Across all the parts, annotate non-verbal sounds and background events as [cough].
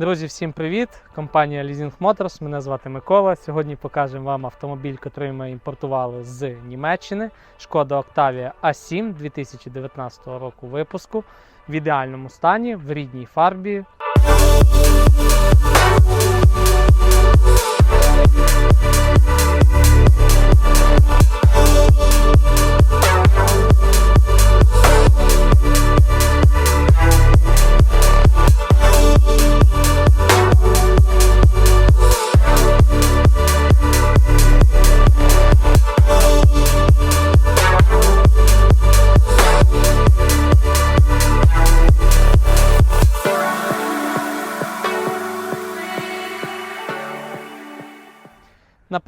Друзі, всім привіт! Компанія Leasing Motors. Мене звати Микола. Сьогодні покажемо вам автомобіль, який ми імпортували з Німеччини. Шкода Octavia A7 2019 року випуску в ідеальному стані, в рідній фарбі.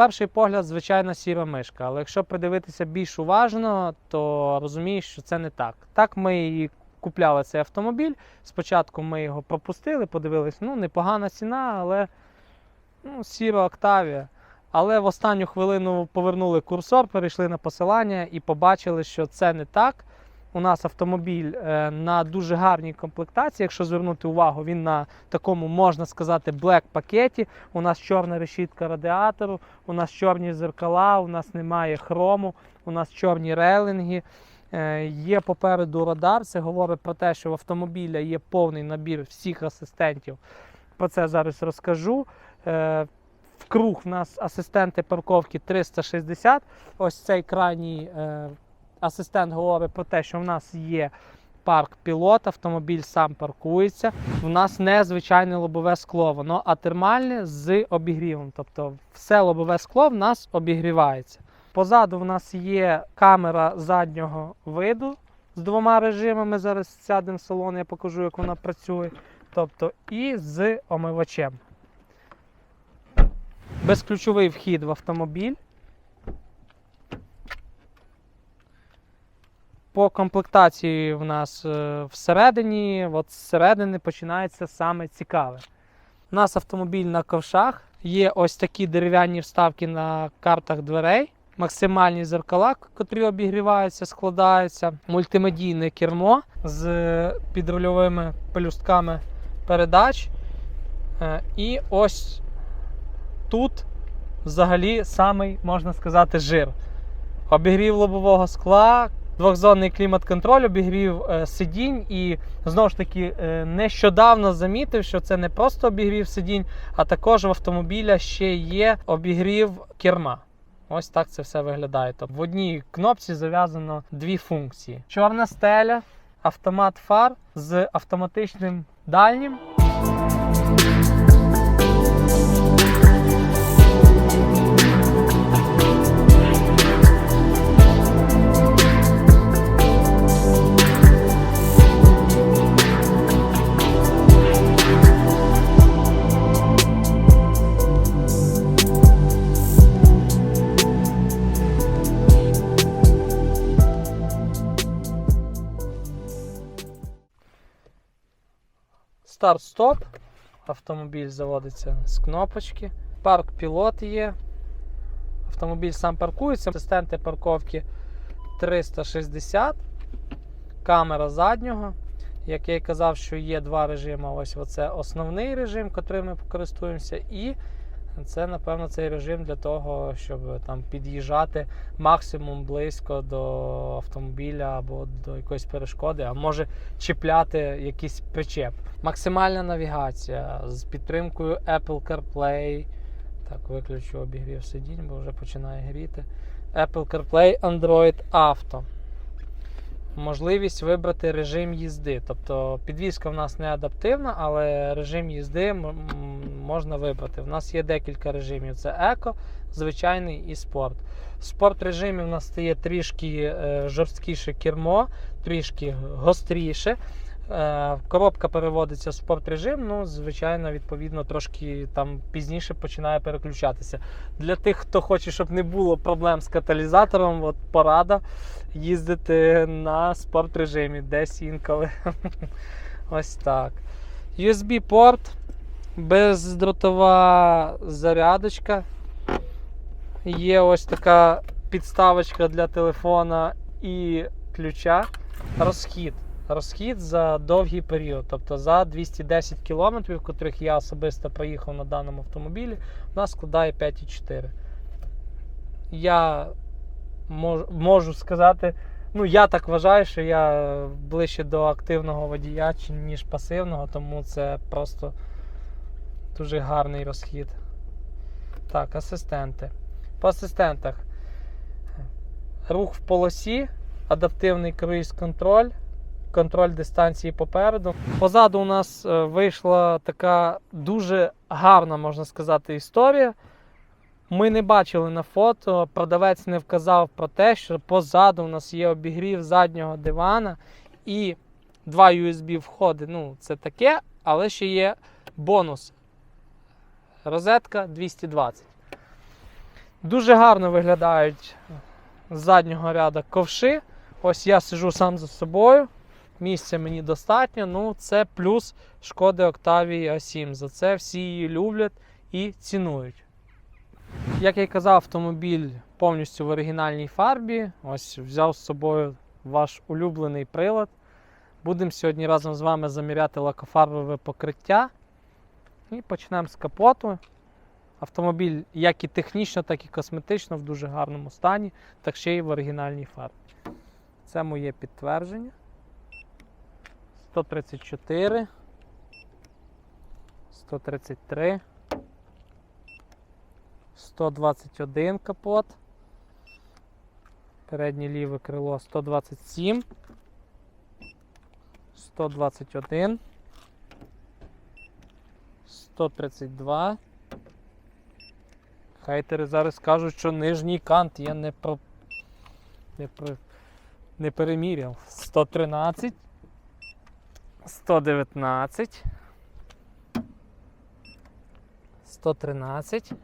Перший погляд, звичайно, сіра мишка, але якщо придивитися більш уважно, то розумієш, що це не так. Так ми і купляли цей автомобіль. Спочатку ми його пропустили, подивились, ну, непогана ціна, але ну, сіра Октавія. Але в останню хвилину повернули курсор, перейшли на посилання і побачили, що це не так. У нас автомобіль е, на дуже гарній комплектації. Якщо звернути увагу, він на такому, можна сказати, блек пакеті. У нас чорна решітка радіатору, у нас чорні зеркала, у нас немає хрому, у нас чорні рейлинги. Е, Є попереду радар. Це говорить про те, що в автомобіля є повний набір всіх асистентів. Про це зараз розкажу. Е, В круг в нас асистенти парковки 360. Ось цей крайній асистент говорить про те, що в нас є парк пілот, автомобіль сам паркується. В нас не звичайне лобове скло, воно атермальне з обігрівом. Тобто все лобове скло в нас обігрівається. Позаду в нас є камера заднього виду з двома режимами. Зараз сядемо в салон, я покажу, як вона працює. Тобто і з омивачем. Безключовий вхід в автомобіль. По комплектації в нас е, всередині, от зсередини починається саме цікаве. У нас автомобіль на ковшах, є ось такі дерев'яні вставки на картах дверей, максимальні зеркала, котрі обігріваються, складаються, мультимедійне кермо з підрульовими пелюстками передач. Е, І ось тут взагалі самий, можна сказати, жир. Обігрів лобового скла, двохзонний клімат-контроль, обігрів е, сидінь. І знову ж таки, е, нещодавно замітив, що це не просто обігрів сидінь, а також в автомобіля ще є обігрів керма. Ось так це все виглядає. Тобто в одній кнопці зав'язано дві функції: чорна стеля, автомат фар з автоматичним дальнім. Старт-стоп. Автомобіль заводиться з кнопочки. Парк пілот є. Автомобіль сам паркується. Асистенти парковки 360. Камера заднього. Як я і казав, що є два режими. Ось оце основний режим, котрим ми користуємося. І це, напевно, цей режим для того, щоб там під'їжджати максимум близько до автомобіля або до якоїсь перешкоди, а може чіпляти якийсь причеп. Максимальна навігація з підтримкою Apple CarPlay. Так, виключу обігрів сидінь, бо вже починає гріти. Apple CarPlay Android Auto. Можливість вибрати режим їзди. Тобто підвізка в нас не адаптивна, але режим їзди можна вибрати. У нас є декілька режимів: це еко, звичайний і спорт. В спорт режимі в нас стає трішки е, жорсткіше кермо, трішки гостріше. Е, Коробка переводиться в спорт режим, ну, звичайно, відповідно, трошки там пізніше починає переключатися. Для тих, хто хоче, щоб не було проблем з каталізатором, от порада їздити на спорт режимі, десь інколи. [laughs] Ось так. USB-порт, бездротова зарядочка. Є ось така підставочка для телефона і ключа. Розхід. Розхід за довгий період. Тобто за 210 кілометрів, котрих я особисто проїхав на даному автомобілі, у нас складає 5,4. Я можу сказати, ну я так вважаю, що я ближче до активного водія, ніж пасивного, тому це просто дуже гарний розхід. Так, асистенти. По асистентах. Рух в полосі, адаптивний круїз-контроль, контроль дистанції попереду. Позаду у нас е, вийшла така дуже гарна, можна сказати, історія. Ми не бачили на фото, продавець не вказав про те, що позаду у нас є обігрів заднього дивана і два USB входи. Ну, це таке, але ще є бонус. Розетка 220. Дуже гарно виглядають з заднього ряду ковши. Ось я сижу сам за собою. Місця мені достатньо. Ну, це плюс шкоди Octavia A7. За це всі її люблять і цінують. Як я й казав, автомобіль повністю в оригінальній фарбі. Ось взяв з собою ваш улюблений прилад. Будемо сьогодні разом з вами заміряти лакофарбове покриття. І почнемо з капоту. Автомобіль як і технічно, так і косметично в дуже гарному стані, так ще й в оригінальній фарбі. Це моє підтвердження. 134, 133, 121 капот. Переднє ліве крило 127, 121, 132. Хайтери зараз кажуть, що нижній кант я не про. Не, про... не переміряв. 113. 119. 113.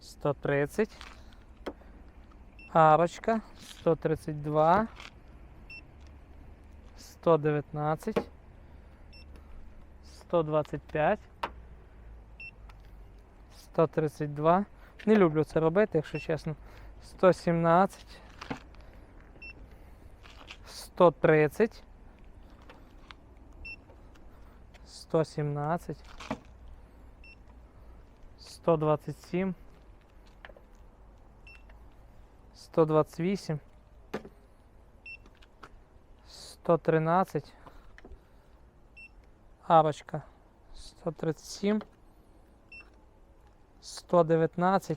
130. Арочка. 132. 119. 125. 132. Не люблю це робити, якщо чесно. 117. 130. 117. 127. 128. 113. Арочка. 137. 119,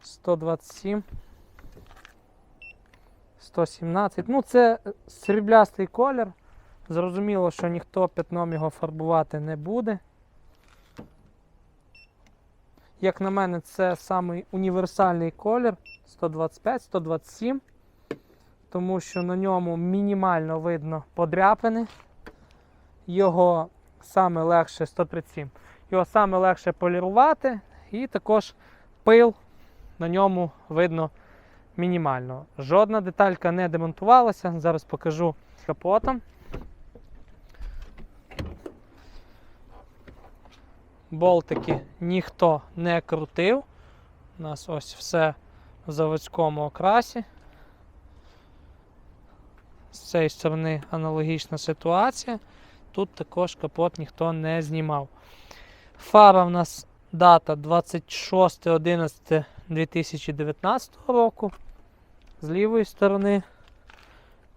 127, 117. Ну, це сріблястий колір. Зрозуміло, що ніхто пятном його фарбувати не буде. Як на мене, це самий універсальний колір 125-127, тому що на ньому мінімально видно подряпини. Його саме легше 137. Його саме легше полірувати, і також пил на ньому видно мінімально. Жодна деталька не демонтувалася. Зараз покажу капотом. Болтики ніхто не крутив. У нас ось все в заводському окрасі. З цієї сторони аналогічна ситуація. Тут також капот ніхто не знімав. Фара в нас дата 26.11.2019 року. З лівої сторони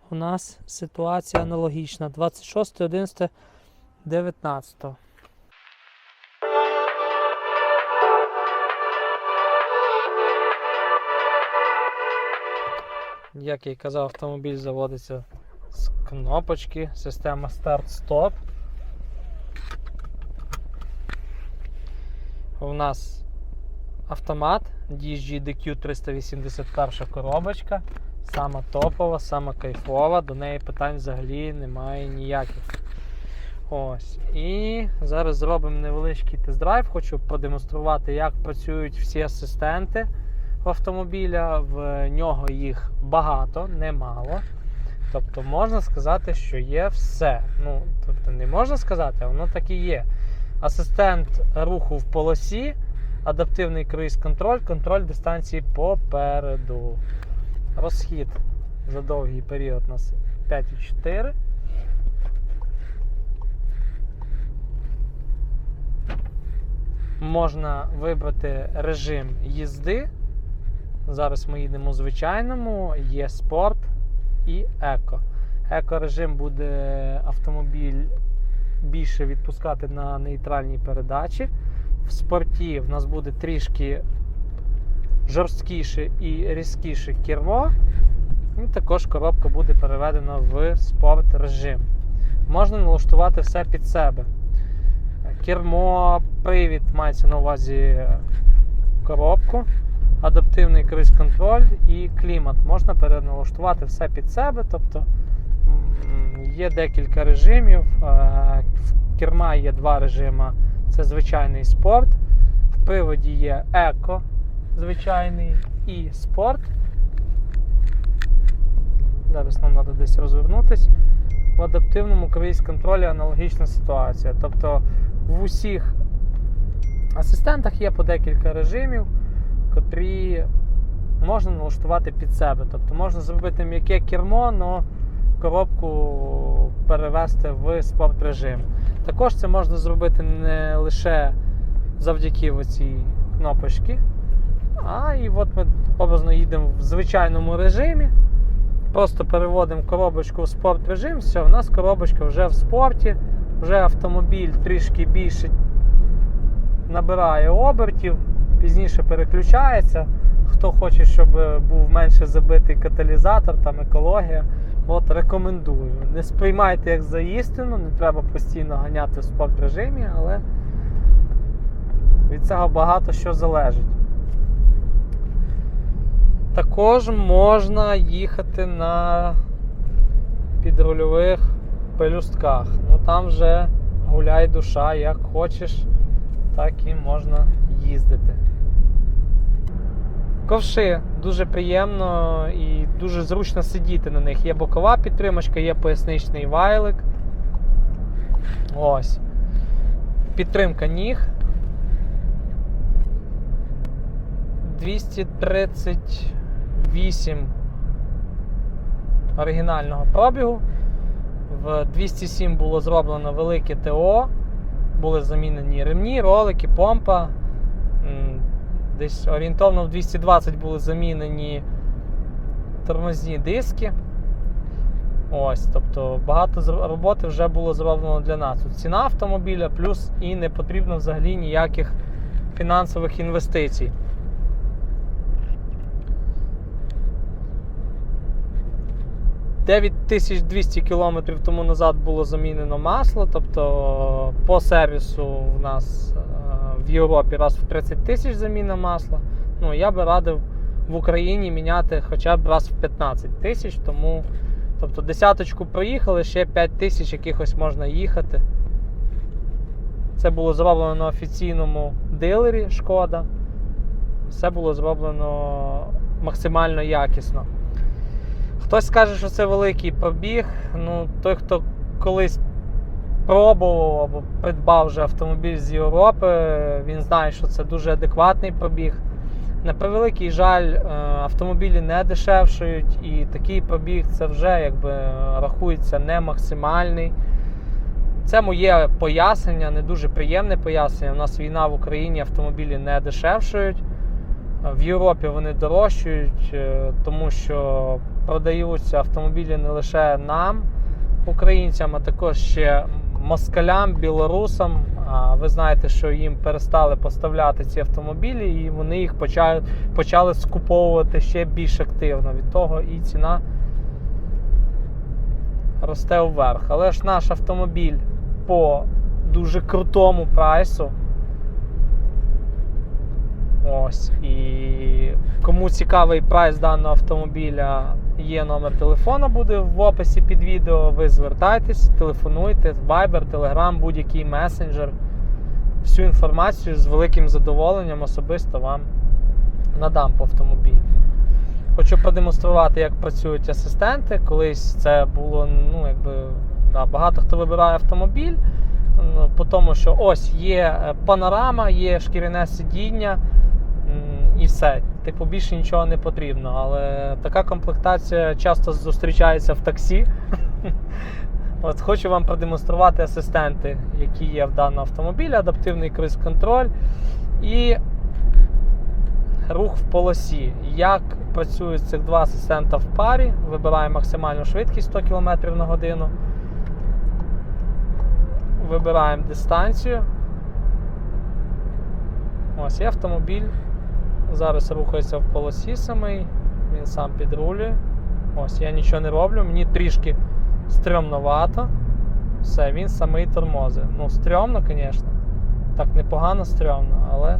у нас ситуація аналогічна. 26.11.19. Як я й казав, автомобіль заводиться з кнопочки, система старт-стоп. У нас автомат DSG DQ 381 коробочка. Сама топова, сама кайфова, до неї питань взагалі немає ніяких. Ось. І зараз зробимо невеличкий тест-драйв. Хочу продемонструвати, як працюють всі асистенти автомобіля. В нього їх багато, немало. Тобто можна сказати, що є все. Ну, тобто не можна сказати, воно так і є. Асистент руху в полосі, адаптивний круїз-контроль, контроль дистанції попереду. Розхід за довгий період у нас 5,4. Можна вибрати режим їзди. Зараз ми їдемо у звичайному, є спорт і еко. Еко-режим буде автомобіль більше відпускати на нейтральній передачі. В спорті в нас буде трішки жорсткіше і різкіше кермо. І також коробка буде переведена в спорт режим. Можна налаштувати все під себе. Кермо, привід мається на увазі коробку, адаптивний круїз-контроль і клімат. Можна переналаштувати все під себе. Тобто є декілька режимів. Е, В керма є два режими: це звичайний спорт. В приводі є еко, звичайний і спорт. Зараз нам треба десь розвернутися. В адаптивному круїз-контролі аналогічна ситуація. Тобто в усіх асистентах є по декілька режимів, можна налаштувати під себе. Тобто можна зробити м'яке кермо, але коробку перевести в спорт режим. Також це можна зробити не лише завдяки оцій кнопочці, а і от ми образно їдемо в звичайному режимі. Просто переводимо коробочку в спорт режим, все, у нас коробочка вже в спорті, вже автомобіль трішки більше набирає обертів, пізніше переключається. Хто хоче, щоб був менше забитий каталізатор, там екологія, от рекомендую. Не сприймайте як за істину, не треба постійно ганяти в спорт режимі, але від цього багато що залежить. Також можна їхати на підрульових пелюстках. Ну там вже гуляй душа, як хочеш, так і можна їздити. Ковши дуже приємно і дуже зручно сидіти на них. Є бокова підтримочка, є поясничний вайлик. Ось. Підтримка ніг. 238 оригінального пробігу. В 207 було зроблено велике ТО, були замінені ремні, ролики, помпа. Десь орієнтовно в 220 були замінені тормозні диски. Ось, тобто багато роботи вже було зроблено для нас. Ціна автомобіля, плюс і не потрібно взагалі ніяких фінансових інвестицій. Дев'ять 9200 кілометрів тому назад було замінено масло, тобто по сервісу в нас е, в Європі раз в 30 тисяч заміна масла. Ну, я би радив в Україні міняти хоча б раз в 15 тисяч, тому тобто десяточку проїхали, ще 5 тисяч якихось можна їхати. Це було зроблено на офіційному дилері Шкода. Все було зроблено максимально якісно. Хтось скаже, що це великий пробіг. Ну, той, хто колись пробував або придбав вже автомобіль з Європи, він знає, що це дуже адекватний пробіг. На превеликий жаль, е, автомобілі не дешевшують, і такий пробіг це вже якби рахується не максимальний. Це моє пояснення, не дуже приємне пояснення. У нас війна в Україні, автомобілі не дешевшують. В Європі вони дорожчають, е, тому що продаються автомобілі не лише нам, українцям, а також ще москалям, білорусам. Ви знаєте, що їм перестали поставляти ці автомобілі, і вони їх почали, почали скуповувати ще більш активно. Від того і ціна росте вверх. Але ж наш автомобіль по дуже крутому прайсу. Ось. І кому цікавий прайс даного автомобіля, є номер телефона, буде в описі під відео. Ви звертайтесь, телефонуйте, Viber, Telegram, будь-який месенджер. Всю інформацію з великим задоволенням особисто вам надам по автомобілю. Хочу продемонструвати, як працюють асистенти. Колись це було, ну, якби, да, багато хто вибирає автомобіль, ну, по тому, що ось є е, панорама, є шкіряне сидіння і все. Типу, більше нічого не потрібно. Але така комплектація часто зустрічається в таксі. [laughs] От Хочу вам продемонструвати асистенти, які є в даному автомобілі, адаптивний круїз-контроль і рух в полосі. Як працюють цих два асистента в парі, вибираємо максимальну швидкість 100 км на годину. Вибираємо дистанцію. Ось є автомобіль. Зараз рухається в полосі самий, він сам підрулює. Ось, я нічого не роблю, мені трішки стрьомновато. Все, він самий тормозить. Ну, стрьомно, звісно. Так непогано стрьомно, але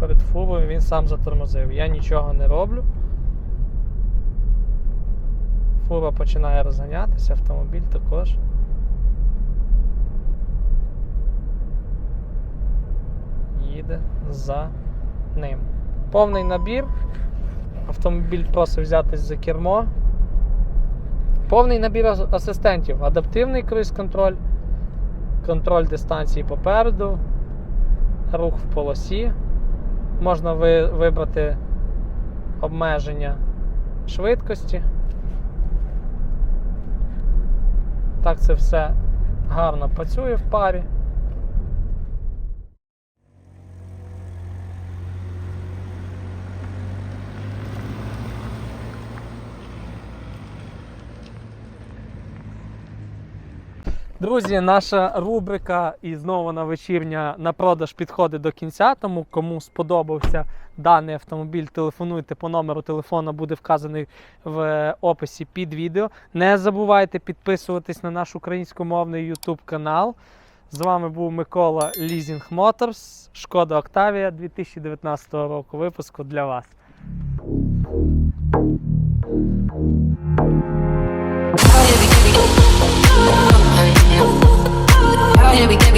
перед фурою він сам затормозив. Я нічого не роблю. Фура починає розганятися, автомобіль також. Їде за ним. Повний набір. Автомобіль просить взятись за кермо. Повний набір асистентів. Адаптивний круїз-контроль, контроль дистанції попереду, рух в полосі. Можна ви- вибрати обмеження швидкості. Так це все гарно працює в парі. Друзі, наша рубрика і знову вона вечірня на продаж підходить до кінця. Тому кому сподобався даний автомобіль, телефонуйте по номеру телефона, буде вказаний в описі під відео. Не забувайте підписуватись на наш українськомовний YouTube канал. З вами був Микола Leasing Motors, Шкода Октавія 2019 року випуску для вас. Oh, Oh, here we go.